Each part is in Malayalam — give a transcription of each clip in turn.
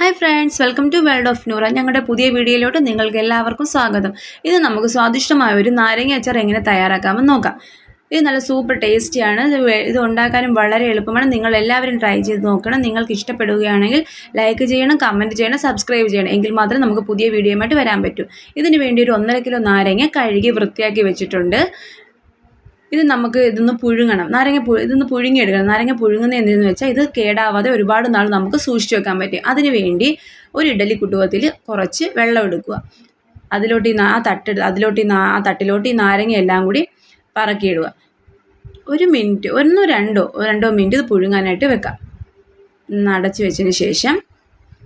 Hi friends welcome to world of Noora ഞങ്ങളുടെ പുതിയ വീഡിയോയിലോട്ട് നിങ്ങൾക്ക് എല്ലാവർക്കും സ്വാഗതം. ഇത് നമുക്ക് സ്വാദിഷ്ടമായ ഒരു നാരങ്ങ അച്ചാർ എങ്ങനെ തയ്യാറാക്കാമെന്ന് നോക്കാം. ഇത് നല്ല സൂപ്പർ ടേസ്റ്റിയാണ് ഇത് ഉണ്ടാക്കാനും വളരെ എളുപ്പമാണ്. നിങ്ങൾ എല്ലാവരും ട്രൈ ചെയ്ത് നോക്കണം. നിങ്ങൾക്ക് ഇഷ്ടപ്പെടുകയാണെങ്കിൽ ലൈക്ക് ചെയ്യണം കമന്റ് ചെയ്യണം സബ്സ്ക്രൈബ് ചെയ്യണം. എങ്കിൽ മാത്രമേ നമുക്ക് പുതിയ വീഡിയോയുമായിട്ട് വരാൻ പറ്റൂ. ഇതിന് വേണ്ടി ഒരു ഒന്നര കിലോ നാരങ്ങ കഴുകി വൃത്തിയാക്കി വെച്ചിട്ടുണ്ട്. ഇത് നമുക്ക് ഇതൊന്ന് പുഴുങ്ങണം. നാരങ്ങ പു ഇതൊന്ന് പുഴുങ്ങിയെടുക്കണം. നാരങ്ങ പുഴുങ്ങുന്ന എന്തെന്ന് വെച്ചാൽ ഇത് കേടാവാതെ ഒരുപാട് നാൾ നമുക്ക് സൂക്ഷിച്ചു വെക്കാൻ പറ്റും. അതിന് വേണ്ടി ഒരു ഇഡലി കുട്ടുവത്തിൽ കുറച്ച് വെള്ളം എടുക്കുക. അതിലോട്ട് ഈ ആ തട്ട് അതിലോട്ട് ഈ ആ തട്ടിലോട്ട് ഈ നാരങ്ങ എല്ലാം കൂടി പറക്കിയിടുക. ഒരു മിനിറ്റ് ഒന്നോ രണ്ടോ രണ്ടോ മിനിറ്റ് ഇത് പുഴുങ്ങാനായിട്ട് വെക്കാം. അടച്ചു വെച്ചതിന് ശേഷം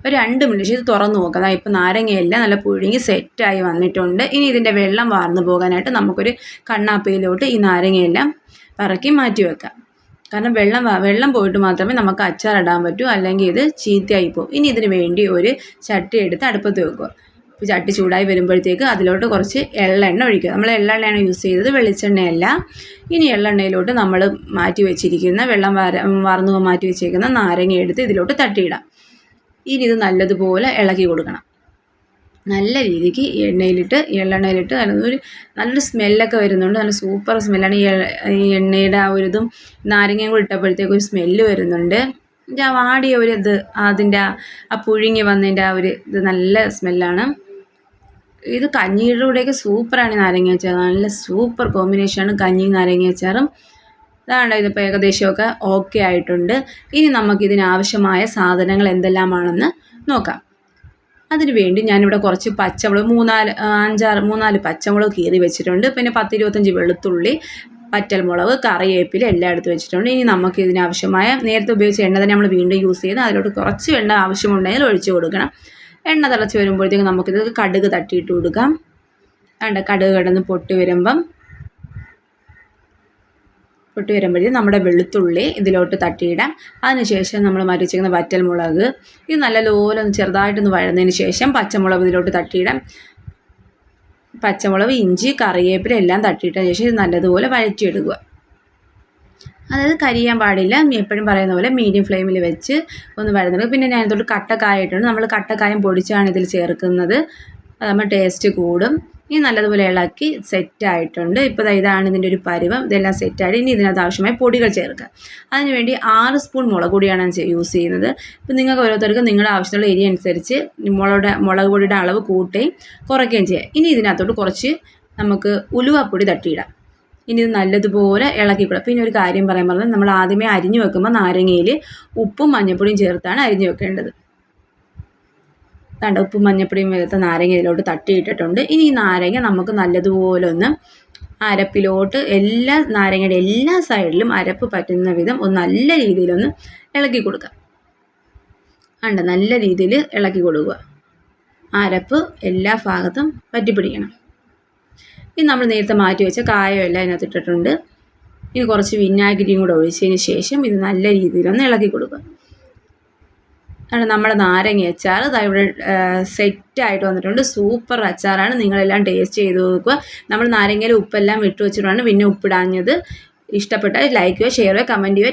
ഒരു രണ്ട് മിനിറ്റ്. ഇത് തുറന്ന് നോക്കാം. ഇപ്പോൾ നാരങ്ങയെല്ലാം നല്ല പുഴുങ്ങി സെറ്റായി വന്നിട്ടുണ്ട്. ഇനി ഇതിന്റെ വെള്ളം വാർന്നു പോകാനായിട്ട് നമുക്കൊരു കണ്ണാപ്പയിലോട്ട് ഈ നാരങ്ങയെല്ലാം പറക്കി മാറ്റി വെക്കാം. കാരണം വെള്ളം വെള്ളം പോയിട്ട് മാത്രമേ നമുക്ക് അച്ചാർ ഇടാൻ പറ്റൂ അല്ലെങ്കിൽ ഇത് ചീത്തയായി പോകും. ഇനി ഇതിന് വേണ്ടി ഒരു ചട്ടി എടുത്ത് അടുപ്പത്ത് വെക്കുക. ഇപ്പോൾ ചട്ടി ചൂടായി വരുമ്പോഴത്തേക്ക് അതിലോട്ട് കുറച്ച് എള്ളെണ്ണ ഒഴിക്കുക. നമ്മൾ എള്ളെണ്ണയാണ് യൂസ് ചെയ്തത് വെളിച്ചെണ്ണയല്ല. ഇനി എള്ളെണ്ണയിലോട്ട് നമ്മൾ മാറ്റി വെച്ചിരിക്കുന്ന വെള്ളം വാര വാർന്നു മാറ്റി വെച്ചിരിക്കുന്ന നാരങ്ങ എടുത്ത് ഇതിലോട്ട് തട്ടിയിടാം. ഇനി ഇത് നല്ലതുപോലെ ഇളക്കി കൊടുക്കണം. നല്ല രീതിക്ക് എണ്ണയിലിട്ട് എള്ളെണ്ണയിലിട്ട് നല്ലൊരു നല്ലൊരു സ്മെല്ലൊക്കെ വരുന്നുണ്ട്. നല്ല സൂപ്പർ സ്മെല്ലാണ് ഈ എണ്ണയുടെ ആ ഒരു ഇതും നാരങ്ങയും കൂടി ഇട്ടപ്പോഴത്തേക്കും ഒരു സ്മെല്ല് വരുന്നുണ്ട്. ആ വാടിയ ഒരു ഇത് അതിന്റെ ആ പുഴുങ്ങി വന്നതിന്റെ ആ ഒരു ഇത് നല്ല സ്മെല്ലാണ് ഇത് കഞ്ഞിയുടെ കൂടെയൊക്കെ സൂപ്പറാണ് നാരങ്ങ അച്ചാർ. നല്ല സൂപ്പർ കോമ്പിനേഷനാണ് കഞ്ഞി നാരങ്ങ അച്ചാറും. അതാണ് ഇതിപ്പോൾ ഏകദേശമൊക്കെ ഓക്കെ ആയിട്ടുണ്ട്. ഇനി നമുക്കിതിനാവശ്യമായ സാധനങ്ങൾ എന്തെല്ലാമാണെന്ന് നോക്കാം. അതിന് വേണ്ടി ഞാനിവിടെ കുറച്ച് പച്ചമുളക് മൂന്നാൽ അഞ്ചാറ് മൂന്നാൽ പച്ചമുളക് കീറി വെച്ചിട്ടുണ്ട്. പിന്നെ പത്തിരുപത്തഞ്ച് വെളുത്തുള്ളി പറ്റൽമുളക് കറിവേപ്പില എല്ലാം എടുത്ത് വെച്ചിട്ടുണ്ട്. ഇനി നമുക്ക് ഇതിനാവശ്യമായ നേരത്തെ ഉപയോഗിച്ച എണ്ണ തന്നെ നമ്മൾ വീണ്ടും യൂസ് ചെയ്ത് അതിലോട്ട് കുറച്ച് എണ്ണ ആവശ്യമുണ്ടെങ്കിൽ ഒഴിച്ചു കൊടുക്കണം. എണ്ണ തിളച്ച് വരുമ്പോഴത്തേക്ക് നമുക്കിത് കടുക് തട്ടിയിട്ട് കൊടുക്കാം. വേണ്ട കടുക് കിടന്ന് പൊട്ടി വരുമ്പം പൊട്ടി വരുമ്പോഴേ നമ്മുടെ വെളുത്തുള്ളി ഇതിലോട്ട് തട്ടിയിടാം. അതിനുശേഷം നമ്മൾ മരിച്ചിരിക്കുന്ന വറ്റൽ വറ്റൽമുളക് ഇത് നല്ല ലോല ഒന്ന് ചെറുതായിട്ടൊന്ന് വഴന്നതിന് ശേഷം പച്ചമുളക് ഇതിലോട്ട് തട്ടിയിടാം. പച്ചമുളക് ഇഞ്ചി കറിവേപ്പില എല്ലാം തട്ടിയിട്ടതിന് ശേഷം ഇത് നല്ലതുപോലെ വഴറ്റിയെടുക്കുക. അതായത് കരിയാൻ പാടില്ല. എപ്പോഴും പറയുന്ന പോലെ മീഡിയം ഫ്ലെയിമിൽ വെച്ച് ഒന്ന് വഴന്നെടുക്കുക. പിന്നെ ഞാൻ ഇതോട്ട് കട്ടക്കായ ഇട്ടുണ്ട് നമ്മൾ കട്ടക്കായം പൊടിച്ചാണ് ഇതിൽ ചേർക്കുന്നത്. അതാകുമ്പോൾ ടേസ്റ്റ് കൂടും. ഇനി നല്ലതുപോലെ ഇളക്കി സെറ്റായിട്ടുണ്ട്. ഇപ്പോൾ ഇതാണ് ഇതിന്റെ ഒരു പരുവം. ഇതെല്ലാം സെറ്റായിട്ട് ഇനി ഇതിനകത്ത് ആവശ്യമായ പൊടികൾ ചേർക്കുക. അതിനുവേണ്ടി ആറ് സ്പൂൺ മുളക് പൊടിയാണ് യൂസ് ചെയ്യുന്നത്. ഇപ്പം നിങ്ങൾക്ക് ഓരോരുത്തർക്കും നിങ്ങളുടെ ആവശ്യമുള്ള ഏരിയ അനുസരിച്ച് മുളകുടെ മുളക് പൊടിയുടെ അളവ് കൂട്ടുകയും കുറയ്ക്കുകയും ചെയ്യുക ഇനി ഇതിനകത്തോട്ട് കുറച്ച് നമുക്ക് ഉലുവപ്പൊടി തട്ടിയിടാം. ഇനി ഇത് നല്ലതുപോലെ കൊടുക്കുക പിന്നെ ഒരു കാര്യം പറയാൻ പറഞ്ഞാൽ നമ്മൾ ആദ്യമേ അരിഞ്ഞു വെക്കുമ്പോൾ നാരങ്ങയിൽ ഉപ്പും മഞ്ഞൾപ്പൊടിയും ചേർത്താണ് അരിഞ്ഞു വെക്കേണ്ടത്. കണ്ട ഉപ്പും മഞ്ഞപ്പൊടിയും വേർത്ത നാരങ്ങ ഇതിലോട്ട് തട്ടിയിട്ടിട്ടുണ്ട്. ഇനി ഈ നാരങ്ങ നമുക്ക് നല്ലതുപോലെ ഒന്ന് അരപ്പിലോട്ട് എല്ലാ നാരങ്ങയുടെ എല്ലാ സൈഡിലും അരപ്പ് പറ്റുന്ന വിധം ഒന്ന് നല്ല രീതിയിലൊന്ന് ഇളക്കി കൊടുക്കുക. കണ്ട? നല്ല രീതിയിൽ ഇളക്കി കൊടുക്കുക. അരപ്പ് എല്ലാ ഭാഗത്തും പറ്റിപ്പിടിക്കണം ഇനി നമ്മൾ നേരത്തെ മാറ്റി വെച്ച കായം എല്ലാം ഇതിനകത്ത് ഇട്ടിട്ടുണ്ട്. ഇനി കുറച്ച് വിനാഗിരിയും കൂടെ ഒഴിച്ചതിന് ശേഷം ഇത് നല്ല രീതിയിലൊന്ന് ഇളക്കി കൊടുക്കുക. കാരണം നമ്മുടെ നാരങ്ങ അച്ചാർ. ഇതാ ഇവിടെ സെറ്റായിട്ട് വന്നിട്ടുണ്ട്. സൂപ്പർ അച്ചാറാണ്. നിങ്ങളെല്ലാം ടേസ്റ്റ് ചെയ്ത് നോക്കുക. നമ്മൾ നാരങ്ങയിൽ ഉപ്പെല്ലാം ഇട്ട് വെച്ചിട്ടാണ് പിന്നെ ഉപ്പിടാഞ്ഞത്. ഇഷ്ടപ്പെട്ടാൽ ലൈക്ക് ചെയ്യുക ഷെയർ ചെയ്യുക കമന്റ് ചെയ്യുക